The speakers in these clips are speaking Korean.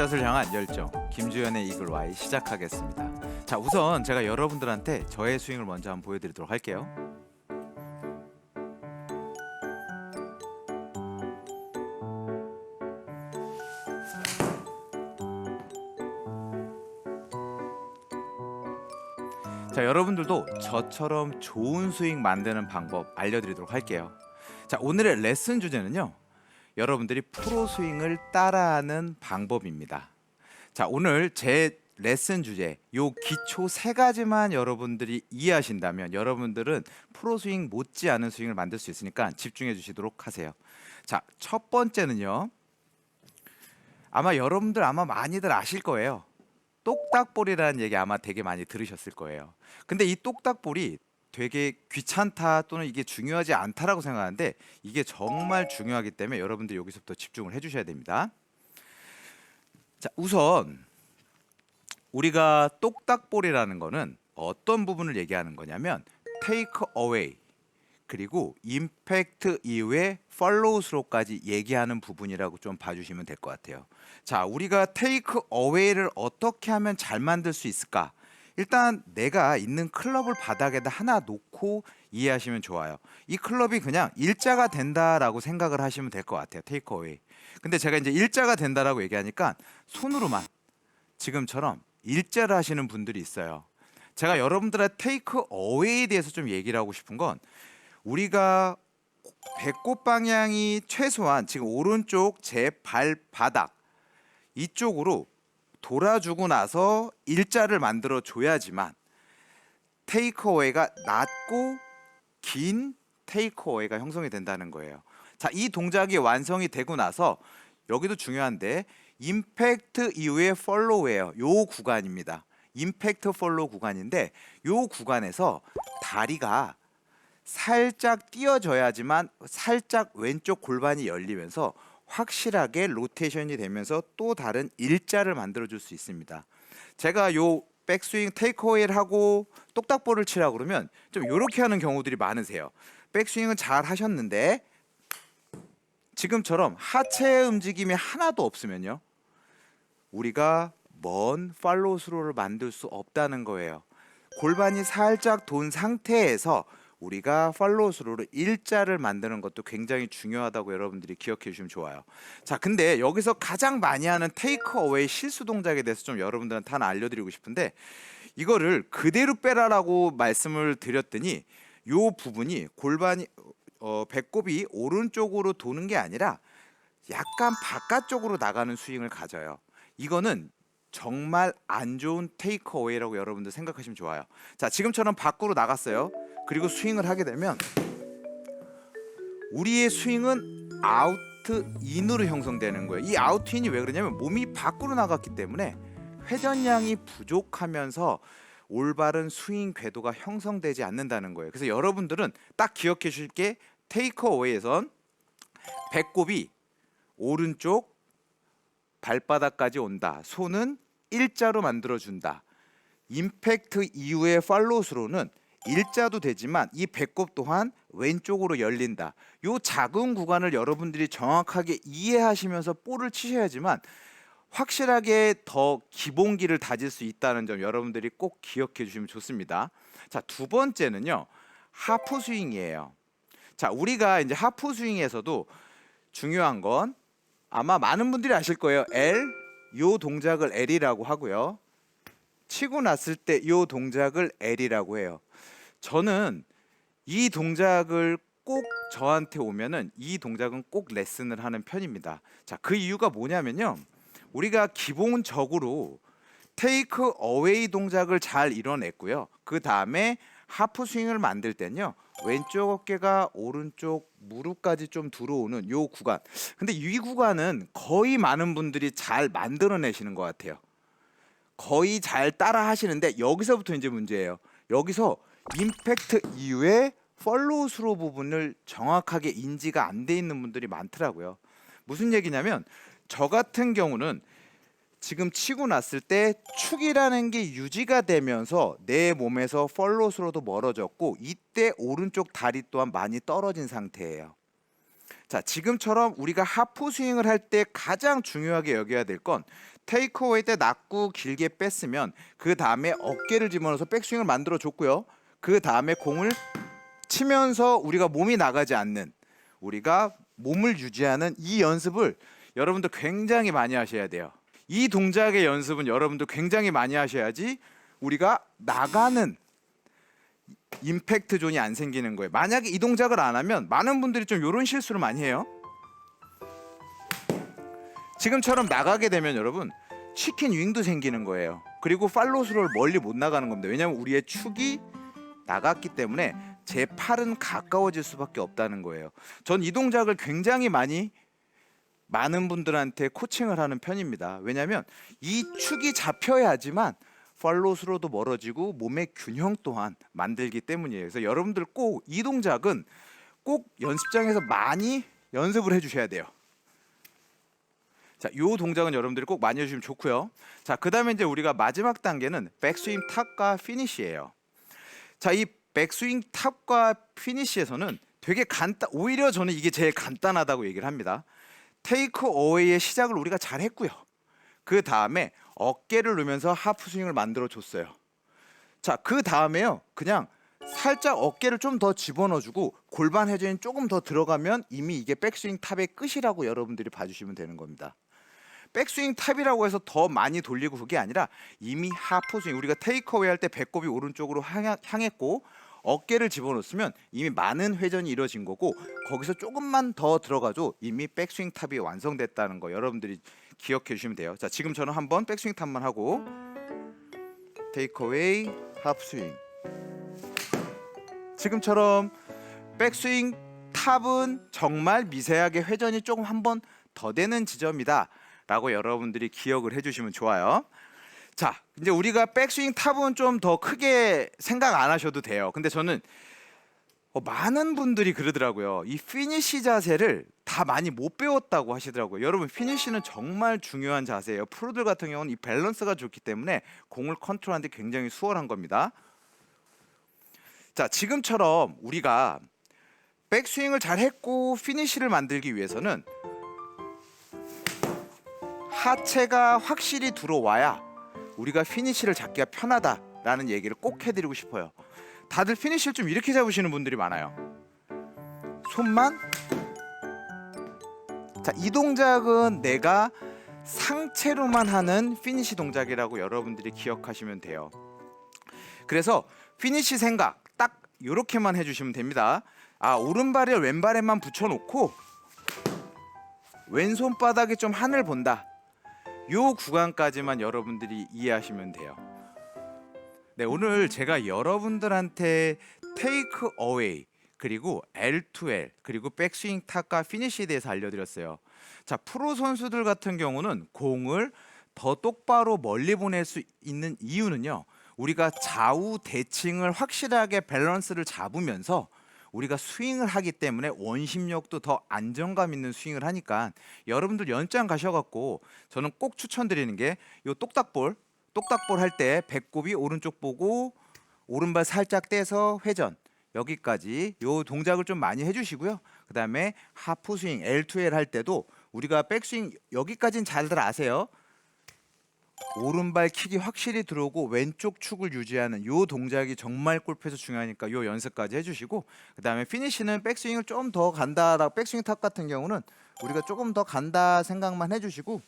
샷을 향한 열정 김주현의 이글 와이 시작하겠습니다. 자 우선 제가 여러분들한테 저의 스윙을 먼저 한번 보여드리도록 할게요. 자 여러분들도 저처럼 좋은 스윙 만드는 방법 알려드리도록 할게요. 자 오늘의 레슨 주제는요. 여러분들이 프로 스윙을 따라하는 방법입니다. 자 오늘 제 레슨 주제 요 기초 세 가지만 여러분들이 이해하신다면 여러분들은 프로 스윙 못지 않은 스윙을 만들 수 있으니까 집중해 주시도록 하세요. 자 첫 번째는요. 아마 여러분들 아마 많이들 아실 거예요. 똑딱볼이라는 얘기 아마 되게 많이 들으셨을 거예요. 근데 이 똑딱볼이 되게 귀찮다 또는 이게 중요하지 않다라고 생각하는데 이게 정말 중요하기 때문에 여러분들이 여기서부터 집중을 해주셔야 됩니다. 자, 우선 우리가 똑딱볼이라는 거는 어떤 부분을 얘기하는 거냐면 테이크 어웨이 그리고 임팩트 이후에 팔로우 스로까지 얘기하는 부분이라고 좀 봐주시면 될 것 같아요. 자, 우리가 테이크 어웨이를 어떻게 하면 잘 만들 수 있을까? 일단 내가 있는 클럽을 바닥에다 하나 놓고 이해하시면 좋아요. 이 클럽이 그냥 일자가 된다라고 생각을 하시면 될 것 같아요. 테이크 어웨이. 근데 제가 이제 일자가 된다라고 얘기하니까 손으로만 지금처럼 일자를 하시는 분들이 있어요. 제가 여러분들의 테이크 어웨이에 대해서 좀 얘기를 하고 싶은 건 우리가 배꼽 방향이 최소한 지금 오른쪽 제 발바닥 이쪽으로 돌아주고 나서 일자를 만들어 줘야지만 테이크어웨이가 낮고 긴 테이크어웨이가 형성이 된다는 거예요. 자, 이 동작이 완성이 되고 나서 여기도 중요한데 임팩트 이후에 폴로우예요. 요 구간입니다. 임팩트 폴로우 구간인데 요 구간에서 다리가 살짝 띄어져야지만 살짝 왼쪽 골반이 열리면서 확실하게 로테이션이 되면서 또 다른 일자를 만들어 줄 수 있습니다. 제가 요 백스윙 테이크어웨이를 하고 똑딱볼을 치라 그러면 좀 이렇게 하는 경우들이 많으세요. 백스윙은 잘 하셨는데 지금처럼 하체 움직임이 하나도 없으면요. 우리가 먼 팔로우 스로를 만들 수 없다는 거예요. 골반이 살짝 돈 상태에서 우리가 팔로우 스로를 일자를 만드는 것도 굉장히 중요하다고 여러분들이 기억해 주시면 좋아요. 자, 근데 여기서 가장 많이 하는 테이크 어웨이 실수 동작에 대해서 좀 여러분들한테 하나 알려드리고 싶은데 이거를 그대로 빼라라고 말씀을 드렸더니 요 부분이 골반이 어, 배꼽이 오른쪽으로 도는 게 아니라 약간 바깥쪽으로 나가는 스윙을 가져요. 이거는 정말 안 좋은 테이크 어웨이라고 여러분들 생각하시면 좋아요. 자, 지금처럼 밖으로 나갔어요. 그리고 스윙을 하게 되면 우리의 스윙은 아우트 인으로 형성되는 거예요. 이 아우트 인이 왜 그러냐면 몸이 밖으로 나갔기 때문에 회전량이 부족하면서 올바른 스윙 궤도가 형성되지 않는다는 거예요. 그래서 여러분들은 딱 기억해 주실 게 테이크 어웨이에선 배꼽이 오른쪽 발바닥까지 온다. 손은 일자로 만들어 준다. 임팩트 이후의 팔로우스로는 일자도 되지만 이 배꼽 또한 왼쪽으로 열린다. 요 작은 구간을 여러분들이 정확하게 이해하시면서 볼을 치셔야지만 확실하게 더 기본기를 다질 수 있다는 점 여러분들이 꼭 기억해 주시면 좋습니다. 자, 두 번째는요. 하프 스윙이에요. 자, 우리가 이제 하프 스윙에서도 중요한 건 아마 많은 분들이 아실 거예요. L 요 동작을 L이라고 하고요. 치고 났을 때 요 동작을 L이라고 해요. 저는 이 동작을 꼭 저한테 오면은 이 동작은 꼭 레슨을 하는 편입니다. 자, 그 이유가 뭐냐면요. 우리가 기본적으로 테이크 어웨이 동작을 잘 이뤄냈고요. 그 다음에 하프 스윙을 만들 때는요. 왼쪽 어깨가 오른쪽 무릎까지 좀 들어오는 요 구간. 근데 이 구간은 거의 많은 분들이 잘 만들어내시는 것 같아요. 거의 잘 따라 하시는데 여기서부터 이제 문제예요. 여기서 임팩트 이후에 팔로우 스로 부분을 정확하게 인지가 안 돼 있는 분들이 많더라고요. 무슨 얘기냐면 저 같은 경우는 지금 치고 났을 때 축이라는 게 유지가 되면서 내 몸에서 스로도 멀어졌고 이때 오른쪽 다리 또한 많이 떨어진 상태예요. 자, 지금처럼 우리가 하프 스윙을 할 때 가장 중요하게 여겨야 될 건 테이크어웨이 때 낙구 길게 뺐으면 그 다음에 어깨를 집어넣어서 백스윙을 만들어 줬고요. 그 다음에 공을 치면서 우리가 몸이 나가지 않는 우리가 몸을 유지하는 이 연습을 여러분들 굉장히 많이 하셔야 돼요. 이 동작의 연습은 여러분들 굉장히 많이 하셔야지 우리가 나가는 임팩트 존이 안 생기는 거예요. 만약에 이 동작을 안 하면 많은 분들이 좀 이런 실수를 많이 해요. 지금처럼 나가게 되면 여러분 치킨 윙도 생기는 거예요. 그리고 팔로스를 멀리 못 나가는 겁니다. 왜냐하면 우리의 축이 나갔기 때문에 제 팔은 가까워질 수밖에 없다는 거예요. 전 이 동작을 굉장히 많이 많은 분들한테 코칭을 하는 편입니다. 왜냐하면 이 축이 잡혀야지만 팔로스로도 멀어지고 몸의 균형 또한 만들기 때문이에요. 그래서 여러분들 꼭 이 동작은 꼭 연습장에서 많이 연습을 해주셔야 돼요. 자, 요 동작은 여러분들이 꼭 많이 해주시면 좋고요. 자, 그 다음에 이제 우리가 마지막 단계는 백스윙 탑과 피니시예요. 자, 이 백스윙 탑과 피니시에서는 되게 간단. 오히려 저는 이게 제일 간단하다고 얘기를 합니다. 테이크 어웨이의 시작을 우리가 잘 했고요. 그 다음에 어깨를 놓으면서 하프 스윙을 만들어 줬어요. 자, 그 다음에요. 그냥 살짝 어깨를 좀 더 집어넣어주고 골반 회전이 조금 더 들어가면 이미 이게 백스윙 탑의 끝이라고 여러분들이 봐주시면 되는 겁니다. 백스윙 탑이라고 해서 더 많이 돌리고 그게 아니라 이미 하프 스윙 우리가 테이크어웨이 할 때 배꼽이 오른쪽으로 향했고 어깨를 집어넣으면 이미 많은 회전이 이루어진 거고 거기서 조금만 더 들어가도 이미 백스윙 탑이 완성됐다는 거 여러분들이 기억해 주시면 돼요. 자 지금 저는 한번 백스윙 탑만 하고 테이크어웨이 하프 스윙 지금처럼 백스윙 탑은 정말 미세하게 회전이 조금 한번 더 되는 지점이다 라고 여러분들이 기억을 해주시면 좋아요. 자 이제 우리가 백스윙 탑은 좀 더 크게 생각 안 하셔도 돼요. 근데 저는 어, 많은 분들이 그러더라고요. 이 피니시 자세를 다 많이 못 배웠다고 하시더라고요. 여러분 피니시는 정말 중요한 자세예요. 프로들 같은 경우는 이 밸런스가 좋기 때문에 공을 컨트롤하는데 굉장히 수월한 겁니다. 자 지금처럼 우리가 백스윙을 잘 했고 피니시를 만들기 위해서는 하체가 확실히 들어와야 우리가 피니시를 잡기가 편하다라는 얘기를 꼭 해드리고 싶어요. 다들 피니시를 좀 이렇게 잡으시는 분들이 많아요. 손만 자, 이 동작은 내가 상체로만 하는 피니시 동작이라고 여러분들이 기억하시면 돼요. 그래서 피니시 생각 딱 이렇게만 해주시면 됩니다. 아 오른발을 왼발에만 붙여놓고 왼손 바닥에 좀 하늘 본다. 요 구간까지만 여러분들이 이해하시면 돼요. 네 오늘 제가 여러분들한테 테이크 어웨이 그리고 L2L 그리고 백스윙 탑과 피니시에 대해서 알려드렸어요. 자 프로 선수들 같은 경우는 공을 더 똑바로 멀리 보낼 수 있는 이유는요. 우리가 좌우 대칭을 확실하게 밸런스를 잡으면서 우리가 스윙을 하기 때문에 원심력도 더 안정감 있는 스윙을 하니까 여러분들 연장 가셔갖고 저는 꼭 추천드리는 게요 똑딱볼 똑딱볼 할 때 배꼽이 오른쪽 보고 오른발 살짝 떼서 회전 여기까지 요 동작을 좀 많이 해주시고요. 그 다음에 하프 스윙 L2L 할 때도 우리가 백스윙 여기까지는 잘들 아세요. 오른발 킥이 확실히 들어오고 왼쪽 축을 유지하는 요 동작이 정말 골프에서 중요하니까 요 연습까지 해주시고 그 다음에 피니시는 백스윙을 좀 더 간다라고 백스윙 탑 같은 경우는 우리가 조금 더 간다 생각만 해주시고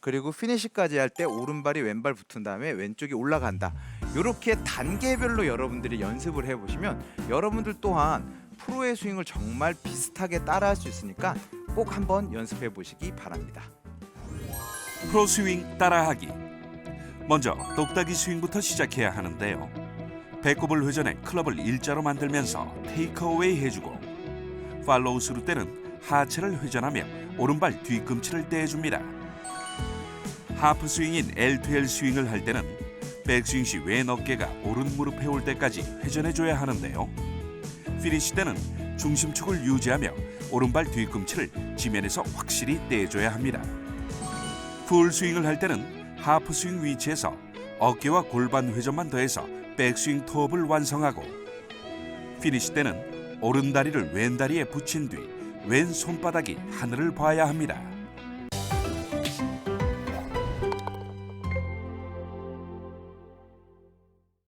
그리고 피니시까지 할 때 오른발이 왼발 붙은 다음에 왼쪽이 올라간다 이렇게 단계별로 여러분들이 연습을 해보시면 여러분들 또한 프로의 스윙을 정말 비슷하게 따라할 수 있으니까 꼭 한번 연습해 보시기 바랍니다. 프로 스윙 따라하기. 먼저 똑딱이 스윙부터 시작해야 하는데요. 배꼽을 회전해 클럽을 일자로 만들면서 테이크어웨이 해주고 팔로우 스루 때는 하체를 회전하며 오른발 뒤꿈치를 떼줍니다. 하프 스윙인 L2L 스윙을 할 때는 백스윙 시 왼 어깨가 오른 무릎에 올 때까지 회전해줘야 하는데요. 피니시 때는 중심축을 유지하며 오른발 뒤꿈치를 지면에서 확실히 떼줘야 합니다. 풀 스윙을 할 때는 하프 스윙 위치에서 어깨와 골반 회전만 더해서 백스윙 톱을 완성하고 피니시 때는 오른 다리를 왼 다리에 붙인 뒤 왼 손바닥이 하늘을 봐야 합니다.